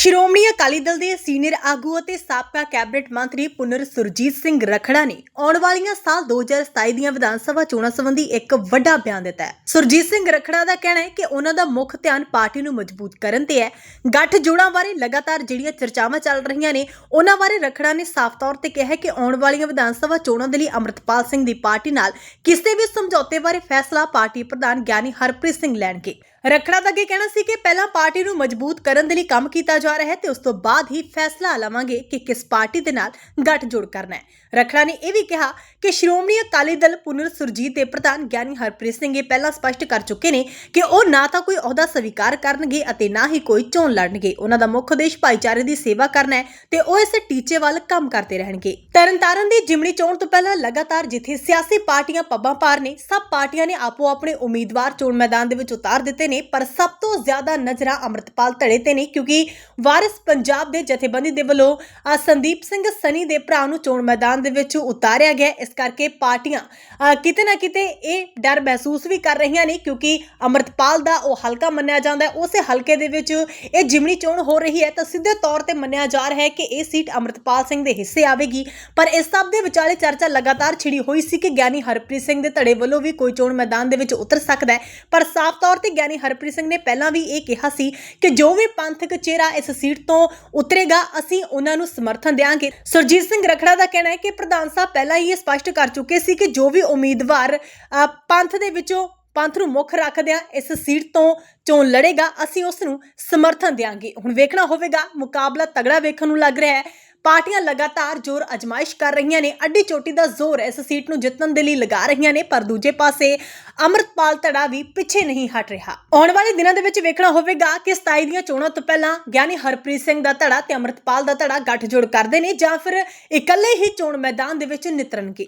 ਸ਼੍ਰੋਮਣੀ ਅਕਾਲੀ ਦਲ ਦੇ ਸੀਨੀਅਰ ਆਗੂ ਅਤੇ ਸਾਬਕਾ ਕੈਬਨਿਟ ਮੰਤਰੀ ਪੁਨਰ ਸੁਰਜੀਤ ਸਿੰਘ ਰਖੜਾ ਨੇ ਆਉਣ ਵਾਲੀਆਂ ਸਾਲ 2027 ਦੀਆਂ ਵਿਧਾਨ ਸਭਾ ਚੋਣਾਂ ਸੰਬੰਧੀ ਇੱਕ ਵੱਡਾ ਬਿਆਨ ਦਿੱਤਾ ਹੈ। ਸੁਰਜੀਤ ਸਿੰਘ ਰਖੜਾ ਦਾ ਕਹਿਣਾ ਹੈ ਕਿ ਉਹਨਾਂ ਦਾ ਮੁੱਖ ਧਿਆਨ ਪਾਰਟੀ ਨੂੰ ਮਜ਼ਬੂਤ ਕਰਨ ਤੇ ਹੈ। ਗੱਠ ਜੋੜਾਂ ਬਾਰੇ ਲਗਾਤਾਰ ਜਿਹੜੀਆਂ ਚਰਚਾਵਾਂ ਚੱਲ ਰਹੀਆਂ ਨੇ, ਉਹਨਾਂ ਬਾਰੇ ਰਖੜਾ ਨੇ ਸਾਫ਼ ਤੌਰ ਤੇ ਕਿਹਾ ਹੈ ਕਿ ਆਉਣ ਵਾਲੀਆਂ ਵਿਧਾਨ ਸਭਾ ਚੋਣਾਂ ਦੇ ਲਈ ਅੰਮ੍ਰਿਤਪਾਲ ਸਿੰਘ ਦੀ ਪਾਰਟੀ ਨਾਲ ਕਿਸੇ ਵੀ ਸਮਝੌਤੇ ਬਾਰੇ ਫੈਸਲਾ ਪਾਰਟੀ ਪ੍ਰਧਾਨ ਗਿਆਨੀ ਹਰਪ੍ਰੀਤ ਸਿੰਘ ਲੈਣਗੇ। ਰਖੜਾ ਦਾ ਅੱਗੇ ਕਹਿਣਾ ਸੀ ਕਿ ਪਹਿਲਾਂ ਪਾਰਟੀ ਨੂੰ ਮਜ਼ਬੂਤ ਕਰਨ ਦੇ ਲਈ ਕੰਮ ਕੀਤਾ ਜਾ ਰਿਹਾ ਹੈ ਤੇ ਉਸ ਤੋਂ ਬਾਅਦ ਹੀ ਫੈਸਲਾ ਲਵਾਂਗੇ ਕਿ ਕਿਸ ਪਾਰਟੀ ਦੇ ਨਾਲ ਗੱਠਜੋੜ ਕਰਨਾ ਹੈ। ਰਖੜਾ ਨੇ ਇਹ ਵੀ ਕਿਹਾ ਕਿ ਸ਼੍ਰੋਮਣੀ ਅਕਾਲੀ ਦਲ ਪੁਨਰ ਸੁਰਜੀਤ ਦੇ ਪ੍ਰਧਾਨ ਗਿਆਨੀ ਹਰਪ੍ਰੀਤ ਸਿੰਘ ਇਹ ਪਹਿਲਾਂ ਸਪਸ਼ਟ ਕਰ ਚੁੱਕੇ ਨੇ ਕਿ ਉਹ ਨਾ ਤਾਂ ਕੋਈ ਅਹੁਦਾ ਸਵੀਕਾਰ ਕਰਨਗੇ ਅਤੇ ਨਾ ਹੀ ਕੋਈ ਚੋਣ ਲੜਨਗੇ। ਉਹਨਾਂ ਦਾ ਮੁੱਖ ਉਦੇਸ਼ ਭਾਈਚਾਰੇ ਦੀ ਸੇਵਾ ਕਰਨਾ ਹੈ ਤੇ ਉਹ ਇਸ ਟੀਚੇ ਵੱਲ ਕੰਮ ਕਰਦੇ ਰਹਿਣਗੇ। ਤਰਨਤਾਰਨ ਦੀ ਜਿਮਣੀ ਚੋਣ ਤੋਂ ਪਹਿਲਾਂ ਲਗਾਤਾਰ ਜਿੱਥੇ ਸਿਆਸੀ ਪਾਰਟੀਆਂ ਪੱਬਾਂ ਪਾਰ ਨੇ, ਸਭ ਪਾਰਟੀਆਂ ਨੇ ਆਪੋ ਆਪਣੇ ਉਮੀਦਵਾਰ ਚੋਣ ਮੈਦਾਨ ਦੇ ਵਿੱਚ ਉਤਾਰ ਦਿੱਤੇ ਨੇ, ਪਰ ਸਭ ਤੋਂ ਜ਼ਿਆਦਾ ਨਜ਼ਰਾਂ ਅੰਮ੍ਰਿਤਪਾਲ ਧੜੇ ਤੇ ਨੇ, ਕਿਉਂਕਿ ਵਾਰਿਸ ਪੰਜਾਬ ਦੇ ਜਥੇਬੰਦੀ ਦੇ ਵੱਲੋਂ ਸੰਦੀਪ ਸਿੰਘ ਸਨੀ ਦੇ ਭਰਾ ਨੂੰ ਚੋਣ ਮੈਦਾਨ ਦੇ ਵਿੱਚ ਉਤਾਰਿਆ ਗਿਆ। ਇਸ ਕਰਕੇ ਪਾਰਟੀਆਂ ਕਿਤੇ ਨਾ ਕਿਤੇ ਇਹ ਡਰ ਮਹਿਸੂਸ ਵੀ ਕਰ ਰਹੀਆਂ ਨੇ, ਕਿਉਂਕਿ ਅੰਮ੍ਰਿਤਪਾਲ ਦਾ ਉਹ ਹਲਕਾ ਮੰਨਿਆ ਜਾਂਦਾ ਹੈ। ਉਸੇ ਹਲਕੇ ਦੇ ਵਿੱਚ ਇਹ ਜਿਮਣੀ ਚੋਣ ਹੋ ਰਹੀ ਹੈ ਤਾਂ ਸਿੱਧੇ ਤੌਰ ਤੇ ਮੰਨਿਆ ਜਾ ਰਿਹਾ ਹੈ ਕਿ ਇਹ ਸੀਟ ਅੰਮ੍ਰਿਤਪਾਲ ਸਿੰਘ ਦੇ ਹਿੱਸੇ ਆਵੇਗੀ। ਪਰ ਇਸ ਸਭ ਦੇ ਵਿਚਾਲੇ ਚਰਚਾ ਲਗਾਤਾਰ ਛਿੜੀ ਹੋਈ ਸੀ ਕਿ ਗਿਆਨੀ ਹਰਪ੍ਰੀਤ ਸਿੰਘ ਦੇ ਧੜੇ ਵੱਲੋਂ ਵੀ ਕੋਈ ਚੋਣ ਮੈਦਾਨ ਦੇ ਵਿੱਚ ਉਤਰ ਸਕਦਾ ਹੈ। ਪਰ ਸਾਫ਼ ਤੌਰ ਤੇ ਗਿਆਨੀ ਹਰਪ੍ਰੀਤ ਸਿੰਘ ਨੇ ਪਹਿਲਾਂ ਵੀ ਇਹ ਕਿਹਾ ਸੀ ਕਿ ਜੋ ਵੀ ਪੰਥਕ ਚਿਹਰਾ ਇਸ ਸੀਟ ਤੋਂ ਉਤਰੇਗਾ ਅਸੀਂ ਉਹਨਾਂ ਨੂੰ ਸਮਰਥਨ ਦੇਵਾਂਗੇ ਸੁਰਜੀਤ ਸਿੰਘ ਰਖੜਾ ਦਾ ਕਹਿਣਾ ਹੈ ਕਿ ਪ੍ਰਧਾਨ ਸਾਹਿਬ ਪਹਿਲਾਂ ਹੀ ਇਹ ਸਪਸ਼ਟ ਕਰ ਚੁੱਕੇ ਸੀ ਕਿ ਜੋ ਵੀ ਉਮੀਦਵਾਰ ਅ, ਪੰਥ ਦੇ ਵਿੱਚੋਂ ਪੰਥ ਨੂੰ ਮੁੱਖ ਰੱਖਦਿਆਂ ਇਸ ਸੀਟ ਤੋਂ ਚੋਣ ਲੜੇਗਾ ਅਸੀਂ ਉਸ ਨੂੰ ਸਮਰਥਨ ਦੇਵਾਂਗੇ ਹੁਣ ਵੇਖਣਾ ਹੋਵੇਗਾ ਮੁਕਾਬਲਾ ਤਗੜਾ ਵੇਖਣ ਨੂੰ ਲੱਗ ਰਿਹਾ ਹੈ। ਪਾਰਟੀਆਂ ਲਗਾਤਾਰ ਜ਼ੋਰ ਅਜਮਾਇਸ਼ ਕਰ ਰਹੀਆਂ ਨੇ। ਅੱਡੀ ਚੋਟੀ ਦਾ ਜ਼ੋਰ ਇਸ ਸੀਟ ਨੂੰ ਜਿੱਤਣ ਦੇ ਲਈ ਲਗਾ ਰਹੀਆਂ ਨੇ, ਪਰ ਦੂਜੇ ਪਾਸੇ ਅਮਰਤਪਾਲ ਧੜਾ ਵੀ ਪਿੱਛੇ ਨਹੀਂ ਹਟ ਰਿਹਾ। ਆਉਣ ਵਾਲੇ ਦਿਨਾਂ ਦੇ ਵਿੱਚ ਵੇਖਣਾ ਹੋਵੇਗਾ ਕਿ 27 ਦੀਆਂ ਚੋਣਾਂ ਤੋਂ ਪਹਿਲਾਂ ਗਿਆਨੀ ਹਰਪ੍ਰੀਤ ਸਿੰਘ ਦਾ ਧੜਾ ਤੇ ਅਮਰਤਪਾਲ ਦਾ ਧੜਾ ਗੱਠਜੋੜ ਕਰਦੇ ਨੇ ਜਾਂ ਫਿਰ ਇਕੱਲੇ ਹੀ ਚੋਣ ਮੈਦਾਨ ਦੇ ਵਿੱਚ ਨਿਤਰਨਗੇ।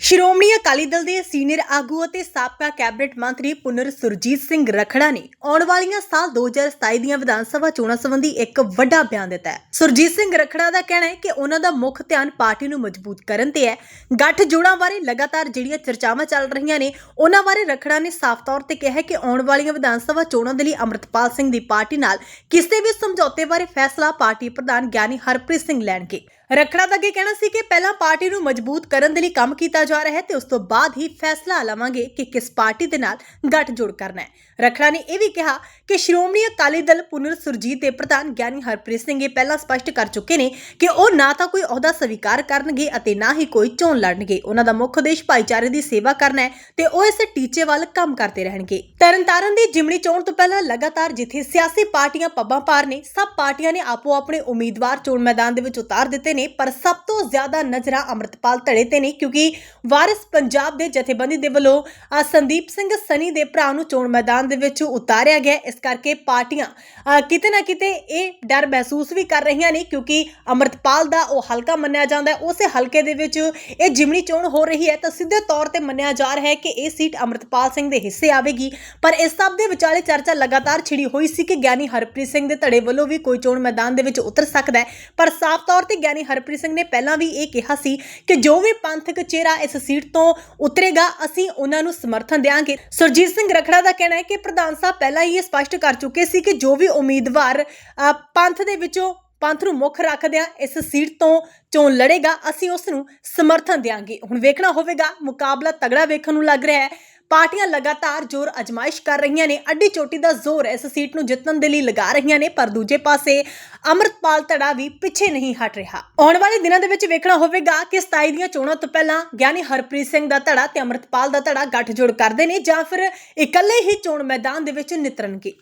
ਸ਼੍ਰੋਮਣੀ ਅਕਾਲੀ ਦਲ ਦੇ ਸੀਨੀਅਰ ਆਗੂ ਅਤੇ ਸਾਬਕਾ ਕੈਬਨਿਟ ਮੰਤਰੀ ਪੁਨਰ ਸੁਰਜੀਤ ਸਿੰਘ ਰਖੜਾ ਨੇ ਆਉਣ ਵਾਲੀਆਂ ਸਾਲ 2027 ਦੀਆਂ ਵਿਧਾਨ ਸਭਾ ਚੋਣਾਂ ਸੰਬੰਧੀ ਇੱਕ ਵੱਡਾ ਬਿਆਨ ਦਿੱਤਾ ਹੈ। ਸੁਰਜੀਤ ਸਿੰਘ ਰਖੜਾ ਦਾ ਕਹਿਣਾ ਹੈ ਕਿ ਉਹਨਾਂ ਦਾ ਮੁੱਖ ਧਿਆਨ ਪਾਰਟੀ ਨੂੰ ਮਜ਼ਬੂਤ ਕਰਨ ਤੇ ਹੈ। ਗੱਠ ਜੋੜਾਂ ਬਾਰੇ ਲਗਾਤਾਰ ਜਿਹੜੀਆਂ ਚਰਚਾਵਾਂ ਚੱਲ ਰਹੀਆਂ ਨੇ, ਉਹਨਾਂ ਬਾਰੇ ਰਖੜਾ ਨੇ ਸਾਫ਼ ਤੌਰ ਤੇ ਕਿਹਾ ਕਿ ਆਉਣ ਵਾਲੀਆਂ ਵਿਧਾਨ ਸਭਾ ਚੋਣਾਂ ਦੇ ਲਈ ਅੰਮ੍ਰਿਤਪਾਲ ਸਿੰਘ ਦੀ ਪਾਰਟੀ ਨਾਲ ਕਿਸੇ ਵੀ ਸਮਝੌਤੇ ਬਾਰੇ ਫੈਸਲਾ ਪਾਰਟੀ ਪ੍ਰਧਾਨ ਗਿਆਨੀ ਹਰਪ੍ਰੀਤ ਸਿੰਘ ਲੈਣਗੇ। ਰਖੜਾ ਦਾ ਅੱਗੇ ਕਹਿਣਾ ਸੀ ਕਿ ਪਹਿਲਾਂ ਪਾਰਟੀ ਨੂੰ ਮਜ਼ਬੂਤ ਕਰਨ ਦੇ ਲਈ ਕੰਮ ਕੀਤਾ ਜਾ ਰਿਹਾ ਹੈ ਤੇ ਉਸ ਤੋਂ ਬਾਅਦ ਹੀ ਫੈਸਲਾ ਲਵਾਂਗੇ ਕਿ ਕਿਸ ਪਾਰਟੀ ਦੇ ਨਾਲ ਗੱਠਜੋੜ ਕਰਨਾ ਹੈ। ਰਖੜਾ ਨੇ ਇਹ ਵੀ ਕਿਹਾ ਕਿ ਸ਼੍ਰੋਮਣੀ ਅਕਾਲੀ ਦਲ ਪੁਨਰ ਸੁਰਜੀਤ ਦੇ ਪ੍ਰਧਾਨ ਗਿਆਨੀ ਹਰਪ੍ਰੀਤ ਸਿੰਘ ਇਹ ਪਹਿਲਾਂ ਸਪਸ਼ਟ ਕਰ ਚੁੱਕੇ ਨੇ ਕਿ ਉਹ ਨਾ ਤਾਂ ਕੋਈ ਅਹੁਦਾ ਸਵੀਕਾਰ ਕਰਨਗੇ ਅਤੇ ਨਾ ਹੀ ਕੋਈ ਚੋਣ ਲੜਨਗੇ। ਉਹਨਾਂ ਦਾ ਮੁੱਖ ਉਦੇਸ਼ ਭਾਈਚਾਰੇ ਦੀ ਸੇਵਾ ਕਰਨਾ ਹੈ ਤੇ ਉਹ ਇਸ ਟੀਚੇ ਵੱਲ ਕੰਮ ਕਰਦੇ ਰਹਿਣਗੇ। ਤਰਨਤਾਰਨ ਦੀ ਜਿਮਣੀ ਚੋਣ ਤੋਂ ਪਹਿਲਾਂ ਲਗਾਤਾਰ ਜਿੱਥੇ ਸਿਆਸੀ ਪਾਰਟੀਆਂ ਪੱਬਾਂ ਪਾਰ ਨੇ, ਸਭ ਪਾਰਟੀਆਂ ਨੇ ਆਪੋ ਆਪਣੇ ਉਮੀਦਵਾਰ ਚੋਣ ਮੈਦਾਨ ਦੇ ਵਿੱਚ ਉਤਾਰ ਦਿੱਤੇ ਨੇ, ਪਰ ਸਭ ਤੋਂ ਜ਼ਿਆਦਾ ਨਜ਼ਰਾਂ ਅੰਮ੍ਰਿਤਪਾਲ ਧੜੇ ਤੇ ਨੇ, ਕਿਉਂਕਿ ਵਾਰਿਸ ਪੰਜਾਬ ਦੇ ਜਥੇਬੰਦੀ ਦੇ ਵੱਲੋਂ ਸੰਦੀਪ ਸਿੰਘ ਸਨੀ ਦੇ ਭਰਾ ਨੂੰ ਚੋਣ ਮੈਦਾਨ ਦੇ ਵਿੱਚ ਉਤਾਰਿਆ ਗਿਆ। ਇਸ ਕਰਕੇ ਪਾਰਟੀਆਂ ਕਿਤੇ ਨਾ ਕਿਤੇ ਇਹ ਡਰ ਮਹਿਸੂਸ ਵੀ ਕਰ ਰਹੀਆਂ ਨੇ, ਕਿਉਂਕਿ ਅੰਮ੍ਰਿਤਪਾਲ ਦਾ ਉਹ ਹਲਕਾ ਮੰਨਿਆ ਜਾਂਦਾ ਹੈ। ਉਸੇ ਹਲਕੇ ਦੇ ਵਿੱਚ ਇਹ ਜਿਮਣੀ ਚੋਣ ਹੋ ਰਹੀ ਹੈ ਤਾਂ ਸਿੱਧੇ ਤੌਰ ਤੇ ਮੰਨਿਆ ਜਾ ਰਿਹਾ ਹੈ ਕਿ ਇਹ ਸੀਟ ਅੰਮ੍ਰਿਤਪਾਲ ਸਿੰਘ ਦੇ ਹਿੱਸੇ ਆਵੇਗੀ। ਪਰ ਇਸ ਸਭ ਦੇ ਵਿਚਾਲੇ ਚਰਚਾ ਲਗਾਤਾਰ ਛਿੜੀ ਹੋਈ ਸੀ ਕਿ ਗਿਆਨੀ ਹਰਪ੍ਰੀਤ ਸਿੰਘ ਦੇ ਧੜੇ ਵੱਲੋਂ ਵੀ ਕੋਈ ਚੋਣ ਮੈਦਾਨ ਦੇ ਵਿੱਚ ਉਤਰ ਸਕਦਾ ਹੈ। ਪਰ ਸਾਫ਼ ਤੌਰ ਤੇ ਗਿਆਨੀ ਹਰਪ੍ਰੀਤ ਸਿੰਘ ਨੇ ਪਹਿਲਾਂ ਵੀ ਇਹ ਕਿਹਾ ਸੀ ਕਿ ਜੋ ਵੀ ਪੰਥਕ ਚਿਹਰਾ ਇਸ ਸੀਟ ਤੋਂ ਉਤਰੇਗਾ ਅਸੀਂ ਉਹਨਾਂ ਨੂੰ ਸਮਰਥਨ ਦੇਵਾਂਗੇ ਸੁਰਜੀਤ ਸਿੰਘ ਰਖੜਾ ਦਾ ਕਹਿਣਾ ਹੈ ਕਿ ਪ੍ਰਧਾਨ ਸਾਹਿਬ ਪਹਿਲਾਂ ਹੀ ਇਹ ਸਪਸ਼ਟ ਕਰ ਚੁੱਕੇ ਸੀ ਕਿ ਜੋ ਵੀ ਉਮੀਦਵਾਰ ਅ, ਪੰਥ ਦੇ ਵਿੱਚੋਂ ਪੰਥ ਨੂੰ ਮੁੱਖ ਰੱਖਦਿਆਂ ਇਸ ਸੀਟ ਤੋਂ ਚੋਣ ਲੜੇਗਾ ਅਸੀਂ ਉਸ ਨੂੰ ਸਮਰਥਨ ਦੇਵਾਂਗੇ ਹੁਣ ਵੇਖਣਾ ਹੋਵੇਗਾ ਮੁਕਾਬਲਾ ਤਗੜਾ ਵੇਖਣ ਨੂੰ ਲੱਗ ਰਿਹਾ ਹੈ। ਪਾਰਟੀਆਂ ਲਗਾਤਾਰ ਜ਼ੋਰ ਅਜਮਾਇਸ਼ ਕਰ ਰਹੀਆਂ ਨੇ। ਅੱਡੀ ਚੋਟੀ ਦਾ ਜ਼ੋਰ ਇਸ ਸੀਟ ਨੂੰ ਜਿੱਤਣ ਦੇ ਲਈ ਲਗਾ ਰਹੀਆਂ ਨੇ, ਪਰ ਦੂਜੇ ਪਾਸੇ ਅਮਰਤਪਾਲ ਧੜਾ ਵੀ ਪਿੱਛੇ ਨਹੀਂ ਹਟ ਰਿਹਾ। ਆਉਣ ਵਾਲੇ ਦਿਨਾਂ ਦੇ ਵਿੱਚ ਵੇਖਣਾ ਹੋਵੇਗਾ ਕਿ 27 ਦੀਆਂ ਚੋਣਾਂ ਤੋਂ ਪਹਿਲਾਂ ਗਿਆਨੀ ਹਰਪ੍ਰੀਤ ਸਿੰਘ ਦਾ ਧੜਾ ਤੇ ਅਮਰਤਪਾਲ ਦਾ ਧੜਾ ਗੱਠਜੋੜ ਕਰਦੇ ਨੇ ਜਾਂ ਫਿਰ ਇਕੱਲੇ ਹੀ ਚੋਣ ਮੈਦਾਨ ਦੇ ਵਿੱਚ ਨਿਤਰਨਗੇ।